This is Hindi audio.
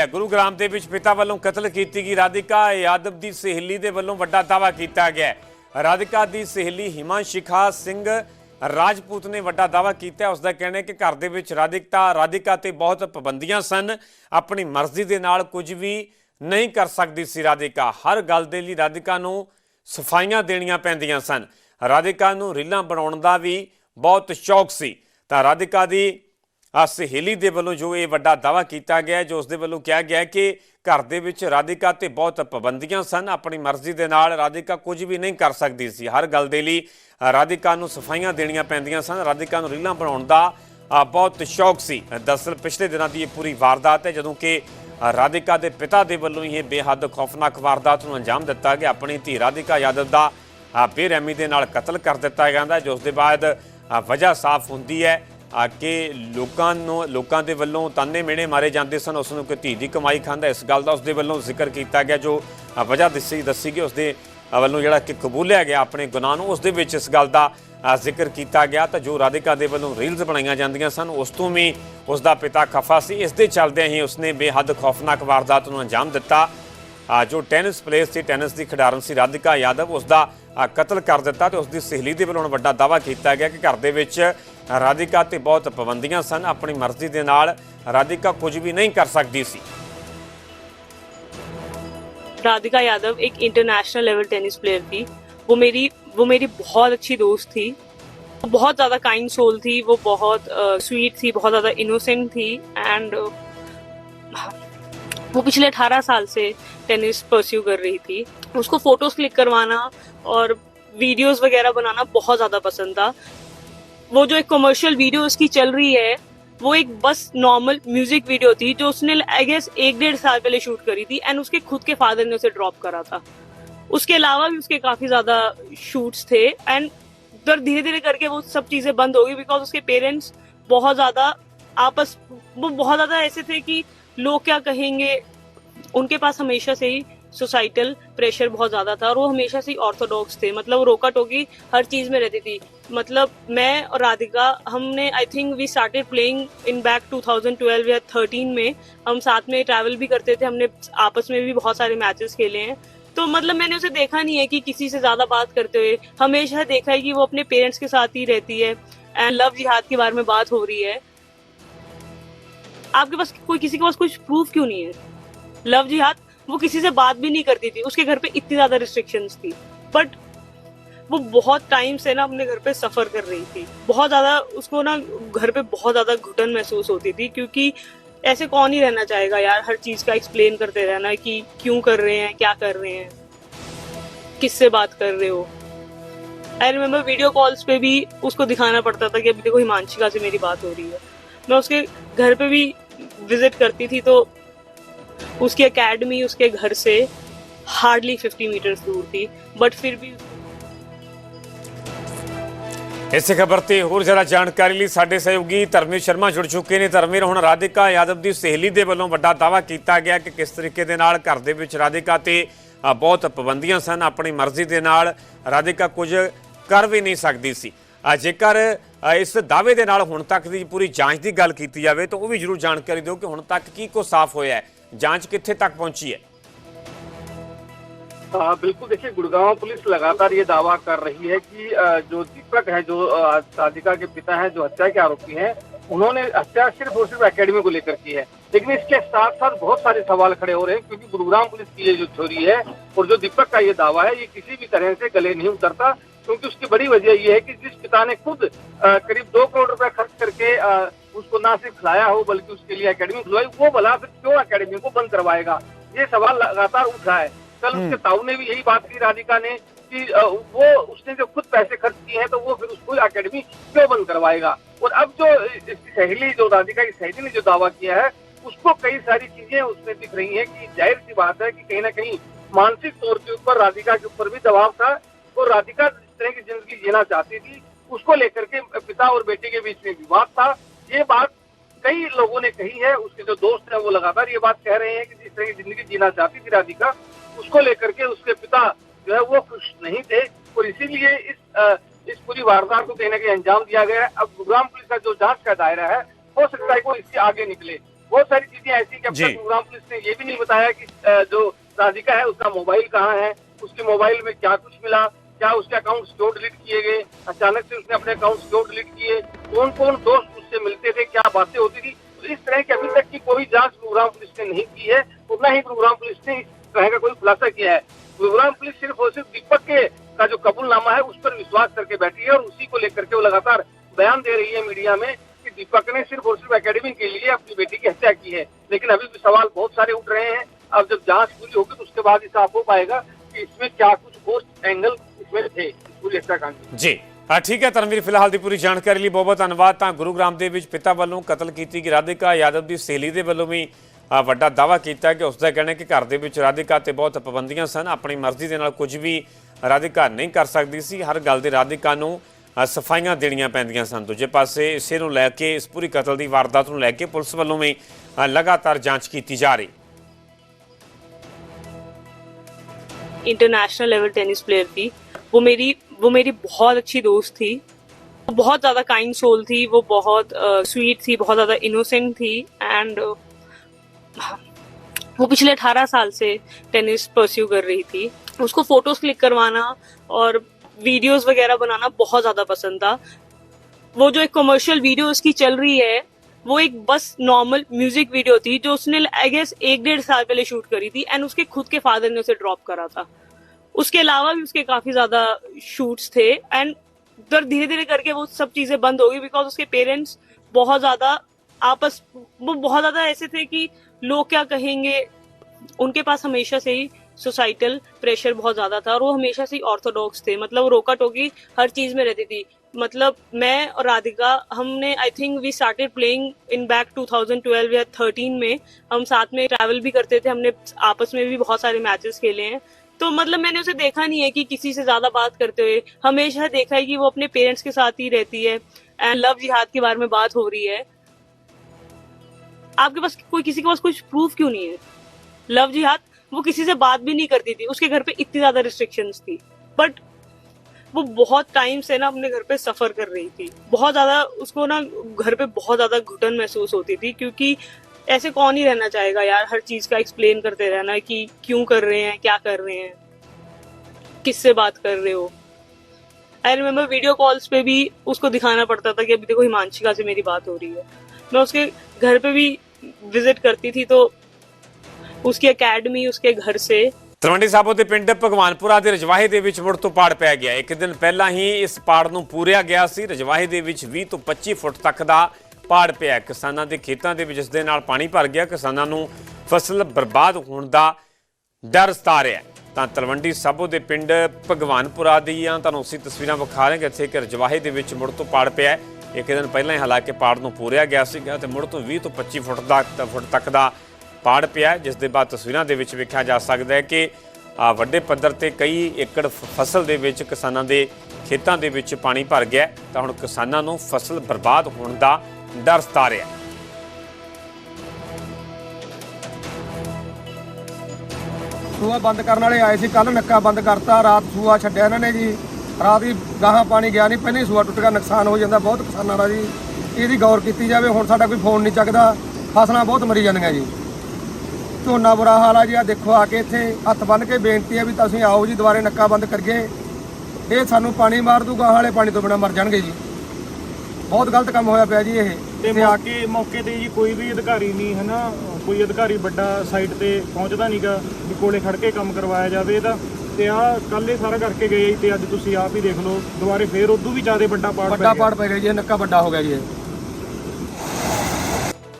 ਹੈ। ਗੁਰੂਗ੍ਰਾਮ ਦੇ ਵਿੱਚ ਪਿਤਾ ਵੱਲੋਂ ਕਤਲ ਕੀਤੀ ਗਈ। ਰਾਧਿਕਾ ਯਾਦਵ ਦੀ ਸਹੇਲੀ ਦੇ ਵੱਲੋਂ ਵੱਡਾ ਦਾਵਾ ਕੀਤਾ ਗਿਆ ਰਾਧਿਕਾ ਦੀ ਸਹੇਲੀ ਹਿਮਾ ਸ਼ਿਖਾ ਸਿੰਘ ਰਾਜਪੂਤ ਨੇ ਵੱਡਾ ਦਾਵਾ ਕੀਤਾ ਹੈ। ਉਸ ਦਾ ਕਹਿਣਾ ਹੈ ਕਿ ਘਰ ਦੇ ਵਿੱਚ ਰਾਧਿਕਤਾ, ਰਾਧਿਕਾ ਤੇ ਬਹੁਤ ਪਾਬੰਦੀਆਂ ਸਨ। ਆਪਣੀ ਮਰਜ਼ੀ ਦੇ ਨਾਲ ਕੁਝ ਵੀ ਨਹੀਂ ਕਰ ਸਕਦੀ ਸੀ ਰਾਧਿਕਾ। ਹਰ ਗੱਲ ਦੇ ਲਈ ਰਾਧਿਕਾ ਨੂੰ ਸਫਾਈਆਂ ਦੇਣੀਆਂ ਪੈਂਦੀਆਂ ਸਨ। ਰਾਧਿਕਾ ਨੂੰ ਰੀਲਾਂ ਬਣਾਉਣ ਦਾ ਵੀ ਬਹੁਤ ਸ਼ੌਕ ਸੀ। ਤਾਂ ਰਾਧਿਕਾ ਦੀ ਸਹੇਲੀ ਦੇ ਵੱਲੋਂ ਜੋ ਇਹ ਵੱਡਾ ਦਾਵਾ ਕੀਤਾ ਗਿਆ ਜੋ ਉਸ ਦੇ ਵੱਲੋਂ ਕਿਹਾ ਗਿਆ ਕਿ ਘਰ ਦੇ ਵਿੱਚ ਰਾਧਿਕਾ ਤੇ ਬਹੁਤ ਪਾਬੰਦੀਆਂ ਸਨ, ਆਪਣੀ ਮਰਜ਼ੀ ਦੇ ਨਾਲ ਰਾਧਿਕਾ ਕੁਝ ਵੀ ਨਹੀਂ ਕਰ ਸਕਦੀ ਸੀ। ਹਰ ਗੱਲ ਦੇ ਲਈ ਰਾਧਿਕਾ ਨੂੰ ਸਫਾਈਆਂ ਦੇਣੀਆਂ ਪੈਂਦੀਆਂ ਸਨ। ਰਾਧਿਕਾ ਨੂੰ ਰੀਲਾਂ ਬਣਾਉਣ ਦਾ ਬਹੁਤ ਸ਼ੌਕ ਸੀ। ਦਰਅਸਲ ਪਿਛਲੇ ਦਿਨਾਂ ਦੀ ਇਹ ਪੂਰੀ ਵਾਰਦਾਤ ਹੈ, ਜਦੋਂ ਕਿ ਰਾਧਿਕਾ ਦੇ ਪਿਤਾ ਦੇ ਵੱਲੋਂ ਹੀ ਇਹ ਬੇਹੱਦ ਖੌਫਨਾਕ ਵਾਰਦਾਤ ਨੂੰ ਅੰਜਾਮ ਦਿੱਤਾ ਗਿਆ। ਆਪਣੀ ਧੀ ਰਾਧਿਕਾ ਯਾਦਵ ਦਾ ਬੇਰਹਿਮੀ ਦੇ ਨਾਲ ਕਤਲ ਕਰ ਦਿੱਤਾ ਜਾਂਦਾ ਜੋ ਉਸ ਦੇ ਬਾਅਦ ਵਜ੍ਹਾ ਸਾਫ਼ ਹੁੰਦੀ ਹੈ। ਕਿ ਲੋਕਾਂ ਨੂੰ, ਲੋਕਾਂ ਦੇ ਵੱਲੋਂ ਤਾਨੇ ਮਿਹਣੇ ਮਾਰੇ ਜਾਂਦੇ ਸਨ। ਉਸ ਨੂੰ ਕਿ ਧੀ ਦੀ ਕਮਾਈ ਖਾਂਦਾ, ਇਸ ਗੱਲ ਦਾ ਉਸ ਦੇ ਵੱਲੋਂ ਜ਼ਿਕਰ ਕੀਤਾ ਗਿਆ, ਜੋ ਵਜ੍ਹਾ ਦੱਸੀ ਦੱਸੀ ਗਈ, ਉਸ ਦੇ ਵੱਲੋਂ ਜਿਹੜਾ ਕਿ ਕਬੂਲਿਆ ਗਿਆ ਆਪਣੇ ਗੁਨਾਹ ਨੂੰ। ਉਸ ਦੇ ਵਿੱਚ ਇਸ ਗੱਲ ਦਾ ਜ਼ਿਕਰ ਕੀਤਾ ਗਿਆ ਤਾਂ ਜੋ ਰਾਧਿਕਾ ਦੇ ਵੱਲੋਂ ਰੀਲਸ ਬਣਾਈਆਂ ਜਾਂਦੀਆਂ ਸਨ। ਉਸ ਤੋਂ ਵੀ ਉਸ ਦਾ ਪਿਤਾ ਖਫਾ ਸੀ। ਇਸ ਦੇ ਚੱਲਦਿਆਂ ਹੀ ਉਸਨੇ ਬੇਹੱਦ ਖੌਫਨਾਕ ਵਾਰਦਾਤ ਨੂੰ ਅੰਜਾਮ ਦਿੱਤਾ। ਜੋ ਟੈਨਿਸ ਪਲੇਅਰ ਸੀ, ਟੈਨਿਸ ਦੀ ਖਿਡਾਰਨ ਸੀ, ਰਾਧਿਕਾ ਯਾਦਵ ਉਸ ਦਾ ਕਤਲ ਕਰ ਦਿੱਤਾ ਤੇ ਉਸ ਦੀ ਸਹੇਲੀ ਦੇ ਵੱਲੋਂ ਹੁਣ ਵੱਡਾ ਦਾਵਾ ਕੀਤਾ ਗਿਆ ਕਿ ਘਰ ਦੇ ਵਿੱਚ ਰਾਧਿਕਾ ਤੇ ਬਹੁਤ ਪਾਬੰਦੀਆਂ ਸਨ ਆਪਣੀ ਮਰਜ਼ੀ ਦੇ ਨਾਲ ਰਾਧਿਕਾ ਕੁਝ ਵੀ ਨਹੀਂ ਕਰ ਸਕਦੀ ਸੀ राधिका यादव एक इंटरनेशनल लेवल टेनिस प्लेयर थी वो मेरी वो मेरी बहुत अच्छी दोस्त थी वो बहुत ज़्यादा काइंड सोल थी वो बहुत स्वीट थी बहुत ज़्यादा इनोसेंट थी एंड वो पिछले 18 साल से टेनिस परस्यू कर रही थी उसको फोटोज क्लिक करवाना और वीडियोस वगैरह बनाना बहुत ज़्यादा पसंद था वो जो एक कमर्शियल वीडियो उसकी चल रही है, वो एक बस नॉर्मल म्यूज़िक वीडियो थी जो उसने आई गेस एक डेढ़ साल पहले शूट करी थी एंड उसके खुद के फादर ने उसे ड्रॉप करा था। उसके अलावा भी उसके काफ़ी ज़्यादा शूट्स थे एंड फिर धीरे धीरे करके वो सब चीज़ें बंद हो गई बिकॉज़ उसके पेरेंट्स बहुत ज़्यादा आपस, वो बहुत ज़्यादा ऐसे थे कि लोग क्या कहेंगे, उनके पास हमेशा से ही सोसाइटल प्रेशर बहुत ज़्यादा था और वो हमेशा से ऑर्थोडॉक्स थे। मतलब रोका टोकी हर चीज़ में रहती थी। मतलब मैं और राधिका, हमने I think we started playing in back 2012 या 13 में हम साथ में ट्रैवल भी करते थे। हमने आपस में भी बहुत सारे मैचेस खेले हैं। तो मतलब मैंने उसे देखा नहीं है कि किसी से ज़्यादा बात करते हुए। हमेशा देखा है कि वो अपने पेरेंट्स के साथ ही रहती है एंड लव जिहाद के बारे में बात हो रही है। आपके पास कोई, किसी के पास कुछ प्रूफ क्यों नहीं है? लव जिहाद वो किसी से बात भी नहीं करती थी। उसके घर पे इतनी ज़्यादा रिस्ट्रिक्शंस थी। बट वो बहुत टाइम से ना अपने घर पे सफ़र कर रही थी। बहुत ज़्यादा उसको ना घर पे बहुत ज़्यादा घुटन महसूस होती थी क्योंकि ऐसे कौन ही रहना चाहेगा यार, हर चीज़ का एक्सप्लेन करते रहना कि क्यों कर रहे हैं, क्या कर रहे हैं, किससे बात कर रहे हो। आई रिमेम्बर वीडियो कॉल्स पे भी उसको दिखाना पड़ता था कि अभी देखो हिमांशिका से मेरी बात हो रही है। मैं उसके घर पे भी विज़िट करती थी तो उसकी एकेडमी उसके घर से हार्डली 50 मीटर्स दूर थी बट फिर भी ਇਸੇ ਖਬਰ ਤੇ ਹੋਰ ਜ਼ਿਆਦਾ ਜਾਣਕਾਰੀ ਲਈ ਸਾਡੇ ਸਹਿਯੋਗੀ ਧਰਮਵੀਰ ਸ਼ਰਮਾ ਜੁੜ ਚੁੱਕੇ ਨੇ ਧਰਮਵੀਰ ਹੁਣ ਰਾਧਿਕਾ ਯਾਦਵ ਦੀ ਸਹੇਲੀ ਦੇ ਵੱਲੋਂ ਵੱਡਾ ਦਾਵਾ ਕੀਤਾ ਗਿਆ ਕਿ ਕਿਸ ਤਰੀਕੇ ਦੇ ਨਾਲ ਘਰ ਦੇ ਵਿੱਚ ਰਾਧਿਕਾ ਤੇ ਅ, ਬਹੁਤ ਪਾਬੰਦੀਆਂ ਸਨ ਆਪਣੀ ਮਰਜ਼ੀ ਦੇ ਨਾਲ ਰਾਧਿਕਾ ਕੁਝ ਕਰ ਵੀ ਨਹੀਂ ਸਕਦੀ ਸੀ ਅ, ਜੇਕਰ ਅ, ਇਸ ਦਾਅਵੇ ਦੇ ਨਾਲ ਹੁਣ ਤੱਕ ਦੀ ਪੂਰੀ ਜਾਂਚ ਦੀ ਗੱਲ ਕੀਤੀ ਜਾਵੇ ਤਾਂ ਉਹ ਵੀ ਜਰੂਰ ਜਾਣਕਾਰੀ ਦਿਓ ਕਿ ਹੁਣ ਤੱਕ ਕੀ ਕੁਝ ਸਾਫ਼ ਹੋਇਆ ਹੈ जाँच कितने तक पहुँची है? आ, बिल्कुल देखिए गुड़गांव पुलिस लगातार ये दावा कर रही है कि जो दीपक है जो साधिका के पिता है जो हत्या के आरोपी है उन्होंने हत्या सिर्फ़ और सिर्फ़ एकेडमी को लेकर की है। लेकिन इसके साथ साथ बहुत सारे सवाल खड़े हो रहे हैं क्योंकि गुरुग्राम पुलिस की ये जो छोरी है और जो दीपक का ये दावा है ये किसी भी तरह से गले नहीं उतरता क्योंकि उसकी बड़ी वजह ये है कि जिस पिता ने खुद करीब दो करोड़ रुपए खर्च करके उसको ना सिर्फ़ खिलाया हो बल्कि उसके लिए अकेडमी खुलवाई। वो भला फिर क्यों अकेडमी को बंद करवाएगा? ये सवाल लगातार उठ रहा है। कल उसके ताऊ ने भी यही बात की राधिका ने कि वो उसने जो खुद पैसे खर्च किए हैं तो वो फिर उसको एकेडमी क्यों बंद करवाएगा? और अब जो इसकी सहेली जो राधिका की सहेली ने जो दावा किया है उसको कई सारी चीज़ें उसमें दिख रही है कि ज़ाहिर सी बात है कि कहीं ना कहीं मानसिक तौर के ऊपर राधिका के ऊपर भी दबाव था और राधिका जिस तरह की ज़िंदगी जीना चाहती थी उसको लेकर के पिता और बेटे के बीच में विवाद था ये बात कई लोगों ने कही है उसके जो दोस्त है वो लगातार ये बात कह रहे हैं कि जिस तरह की ज़िंदगी जीना चाहती थी राधिका उसको लेकर के उसके पिता जो है वो खुश नहीं थे और इसीलिए इस इस पूरी वारदात को कहीं ना कहीं अंजाम दिया गया है। अब गुरुग्राम पुलिस का जो जाँच का दायरा है हो सकता है वो इससे आगे निकले। बहुत सारी चीज़ें ऐसी कि अब तक गुरुग्राम पुलिस ने ये भी नहीं बताया कि जो राधिका है उसका मोबाइल कहाँ है उसके मोबाइल में क्या कुछ मिला क्या उसके अकाउंट क्यों डिलीट किए गए? अचानक से उसने अपने अकाउंट क्यों डिलीट किए? कौन कौन दोस्त उससे मिलते थे? क्या बातें होती थी? तो इस तरह की अभी तक की कोई जाँच गुरुग्राम पुलिस ने नहीं की है। और न ही गुरुग्राम पुलिस ने इस तरह का कोई खुलासा किया है। गुरुग्राम पुलिस सिर्फ़ और सिर्फ़ दीपक के का जो कबूलनामा है, उस पर विश्वास करके बैठी है और उसी को लेकर के वो लगातार बयान दे रही है मीडिया में कि दीपक ने सिर्फ़ और सिर्फ़ अकेडमी के लिए अपनी बेटी की हत्या की है। लेकिन अभी भी सवाल बहुत सारे उठ रहे हैं। अब जब जाँच पूरी होगी तो उसके बाद साफ़ हो पाएगा कि इसमें क्या कुछ पोस्ट एंगल ਜੀ। ਹਾਂ ਠੀਕ ਹੈ ਤਰਨਵੀਰ ਫਿਲਹਾਲ ਦੀ ਪੂਰੀ ਜਾਣਕਾਰੀ ਲਈ ਬਹੁਤ ਬਹੁਤ ਧੰਨਵਾਦ। ਤਾਂ ਗੁਰੂਗ੍ਰਾਮ ਦੇ ਵਿੱਚ ਪਿਤਾ ਵੱਲੋਂ ਕਤਲ ਕੀਤੀ ਗਈ। ਰਾਧਿਕਾ ਯਾਦਵ ਦੀ ਸੇਲੀ ਦੇ ਵੱਲੋਂ ਵੀ ਵੱਡਾ ਦਾਵਾ ਕੀਤਾ ਕਿ ਉਸ ਦਾ ਕਹਿਣਾ ਕਿ ਘਰ ਦੇ ਵਿੱਚ ਰਾਧਿਕਾ ਤੇ ਬਹੁਤ ਪਾਬੰਦੀਆਂ ਸਨ। ਆਪਣੀ ਮਰਜ਼ੀ ਦੇ ਨਾਲ ਕੁਝ ਵੀ ਰਾਧਿਕਾ ਨਹੀਂ ਕਰ ਸਕਦੀ ਸੀ। ਹਰ ਗੱਲ ਦੇ ਰਾਧਿਕਾ ਨੂੰ ਸਫਾਈਆਂ ਦੇਣੀਆਂ ਪੈਂਦੀਆਂ ਸਨ। ਦੂਜੇ ਪਾਸੇ ਇਸੇ ਨੂੰ ਲੈ ਕੇ ਇਸ ਪੂਰੀ ਕਤਲ ਦੀ ਵਾਰਦਾਤ ਨੂੰ ਲੈ ਕੇ ਪੁਲਿਸ ਵੱਲੋਂ ਵੀ ਲਗਾਤਾਰ ਜਾਂਚ ਕੀਤੀ ਜਾ ਰਹੀ। ਇੰਟਰਨੈਸ਼ਨਲ ਲੈਵਲ ਟੈਨਿਸ ਪਲੇਅਰ ਦੀ वो मेरी वो मेरी बहुत अच्छी दोस्त थी। वो बहुत ज़्यादा काइंड सोल थी वो बहुत स्वीट uh, थी बहुत ज़्यादा इनोसेंट थी एंड वो पिछले 18 साल से टेनिस परस्यू कर रही थी। उसको फ़ोटोज़ क्लिक करवाना और वीडियोस वगैरह बनाना बहुत ज़्यादा पसंद था। वो जो एक कमर्शियल वीडियो उसकी चल रही है वो एक बस नॉर्मल म्यूज़िक वीडियो थी जो उसने आई गेस एक डेढ़ साल पहले शूट करी थी एंड उसके खुद के फादर ने उसे ड्रॉप करा था। उसके अलावा भी उसके काफ़ी ज़्यादा शूट्स थे एंड उधर धीरे धीरे करके वो सब चीज़ें बंद हो गई बिकॉज़ उसके पेरेंट्स बहुत ज़्यादा आपस, वो बहुत ज़्यादा ऐसे थे कि लोग क्या कहेंगे, उनके पास हमेशा से ही सोसाइटल प्रेशर बहुत ज़्यादा था और वो हमेशा से ऑर्थोडॉक्स थे। मतलब वो रोका टोकी हर चीज़ में रहती थी। मतलब मैं और राधिका, हमने I think we started playing in back 2012 या 13 में, हम साथ में ट्रैवल भी करते थे, हमने आपस में भी बहुत सारे मैचेस खेले हैं। तो मतलब मैंने उसे देखा नहीं है कि किसी से ज़्यादा बात करते हुए। हमेशा देखा है कि वो अपने पेरेंट्स के साथ ही रहती है एंड लव जिहाद के बारे में बात हो रही है। आपके पास कोई किसी के पास कुछ प्रूफ क्यों नहीं है? लव जिहाद वो किसी से बात भी नहीं करती थी। उसके घर पे इतनी ज़्यादा रिस्ट्रिक्शन थी। बट वो बहुत टाइम से ना अपने घर पे सफ़र कर रही थी। बहुत ज़्यादा उसको ना घर पे बहुत ज़्यादा घुटन महसूस होती थी क्योंकि ऐसे कौन ही रहना चाहेगा यार हर चीज का एक्सप्लेन करते रहना कि क्यों कर रहे हैं क्या कर रहे हैं किससे बात कर रहे हो आई रिमेम्बर वीडियो कॉल्स पे भी उसको दिखाना पड़ता था कि अभी देखो हिमांशिका से मेरी बात हो रही है मैं उसके घर पे भी विजिट करती थी तो उसकी एकेडमी उसके घर से ਤਲਵੰਡੀ ਸਾਬੋ ਦੇ ਪਿੰਡ ਭਗਵਾਨਪੁਰਾ ਦੇ ਰਜਵਾਹੇ ਦੇ ਵਿੱਚ ਮੁੜ ਤੋਂ ਪਾੜ ਪੈ ਗਿਆ ਇੱਕ ਦਿਨ ਪਹਿਲਾਂ ਹੀ ਇਸ ਪਾੜ ਨੂੰ ਪੂਰਿਆ ਗਿਆ ਸੀ ਰਜਵਾਹੇ ਦੇ ਵਿੱਚ 20 ਤੋਂ 25 ਫੁੱਟ ਤੱਕ ਦਾ ਪਾੜ ਪਿਆ ਕਿਸਾਨਾਂ ਦੇ ਖੇਤਾਂ ਦੇ ਵਿੱਚ ਇਸ ਦੇ ਨਾਲ ਪਾਣੀ ਭਰ ਗਿਆ, ਕਿਸਾਨਾਂ ਨੂੰ ਫਸਲ ਬਰਬਾਦ ਹੋਣ ਦਾ ਡਰ ਸਤਾ ਰਿਹਾ ਤਾਂ ਤਲਵੰਡੀ ਸਾਬੋ ਦੇ ਪਿੰਡ ਭਗਵਾਨਪੁਰਾ ਦੀ ਆ। ਤੁਹਾਨੂੰ ਅਸੀਂ ਤਸਵੀਰਾਂ ਵਿਖਾ ਰਹੇ ਹਾਂ ਕਿ ਇੱਥੇ ਇੱਕ ਰਜਵਾਹੇ ਦੇ ਵਿੱਚ ਮੁੜ ਤੋਂ ਪਾੜ ਪਿਆ ਇੱਕ ਦਿਨ ਪਹਿਲਾਂ ਹੀ ਹਾਲਾਂਕਿ ਪਾੜ ਨੂੰ ਪੂਰਿਆ ਗਿਆ ਸੀਗਾ ਤੇ ਮੁੜ ਤੋਂ 20 ਤੋਂ 25 ਫੁੱਟ ਦਾ ਫੁੱਟ ਤੱਕ ਦਾ ਪਾੜ ਪਿਆ ਜਿਸ ਦੇ ਬਾਅਦ ਤਸਵੀਰਾਂ ਦੇ ਵਿੱਚ ਵੇਖਿਆ ਜਾ ਸਕਦਾ ਹੈ ਕਿ ਵੱਡੇ ਪੱਧਰ ਤੇ ਕਈ ਏਕੜ ਫ- ਫਸਲ ਦੇ ਵਿੱਚ ਕਿਸਾਨਾਂ ਦੇ ਖੇਤਾਂ ਦੇ ਵਿੱਚ ਪਾਣੀ ਭਰ ਗਿਆ ਤਾਂ ਹੁਣ ਕਿਸਾਨਾਂ ਨੂੰ ਫਸਲ ਬਰਬਾਦ ਹੋਣ ਦਾ ਡਰ ਸਤਾ ਰਿਹਾ ਸੂਆ ਬੰਦ ਕਰਨ ਵਾਲੇ ਆਏ ਸੀ ਕੱਲ ਨੱਕਾ ਬੰਦ ਕਰਤਾ, ਰਾਤ ਸੂਆ ਛੱਡਿਆ ਇਹਨਾਂ ਨੇ ਜੀ। ਰਾਤ ਹੀ ਗਾਹਾਂ ਪਾਣੀ ਗਿਆ ਨਹੀਂ, ਪਹਿਲਾਂ ਹੀ ਸੂਆ ਟੁੱਟ ਗਿਆ, ਨੁਕਸਾਨ ਹੋ ਜਾਂਦਾ, ਬਹੁਤ ਕਿਸਾਨਾਂ ਦਾ ਜੀ। ਇਹਦੀ ਗੌਰ ਕੀਤੀ ਜਾਵੇ, ਹੁਣ ਸਾਡਾ ਕੋਈ ਫੋਨ ਨਹੀਂ ਚੱਕਦਾ, ਫਸਲਾਂ ਬਹੁਤ ਮਰੀ ਜਾਂਦੀਆਂ ਜੀ। ਝੋਨਾ ਬੁਰਾ ਹਾਲ ਆ ਜੀ ਆ ਦੇਖੋ ਆ ਕੇ ਇੱਥੇ ਹੱਥ ਬੰਨ ਕੇ ਬੇਨਤੀ ਹੈ ਵੀ ਤੁਸੀਂ ਆਓ ਜੀ, ਦੁਬਾਰੇ ਨੱਕਾ ਬੰਦ ਕਰੀਏ। ਇਹ ਸਾਨੂੰ ਪਾਣੀ ਮਾਰ ਦੂ, ਗਾਹਾਂ ਵਾਲੇ ਪਾਣੀ ਤੋਂ ਬਿਨਾ ਮਰ ਜਾਣਗੇ ਜੀ। ਬਹੁਤ ਗਲਤ ਕੰਮ ਹੋਇਆ ਪਿਆ ਜੀ ਇਹ। ਤੇ ਆ ਮੌਕੇ ਮੌਕੇ ਤੇ ਜੀ ਕੋਈ ਵੀ ਅਧਿਕਾਰੀ ਨਹੀਂ ਹੈ ਨਾ ਕੋਈ ਅਧਿਕਾਰੀ ਵੱਡਾ ਸਾਈਟ ਤੇ ਪਹੁੰਚਦਾ ਨਹੀਂਗਾ ਵੀ ਕੋਲੇ ਖੜ ਕੇ ਕੰਮ ਕਰਵਾਇਆ ਜਾਵੇ ਇਹਦਾ। ਤੇ ਆ ਕੱਲ ਇਹ ਸਾਰਾ ਕਰਕੇ ਗਏ ਤੇ ਅੱਜ ਤੁਸੀਂ ਆਪ ਹੀ ਦੇਖ ਲਓ ਦੁਬਾਰੇ ਫੇਰ ਉਦੋਂ ਵੀ ਜ਼ਿਆਦਾ ਵੱਡਾ ਪਾੜ ਵੱਡਾ ਪੈ ਗਿਆ। ਪਾੜ ਪੈ ਗਿਆ ਜੀ ਇਹ ਨੱਕਾ ਵੱਡਾ ਹੋ ਗਿਆ ਜੀ ਇਹ।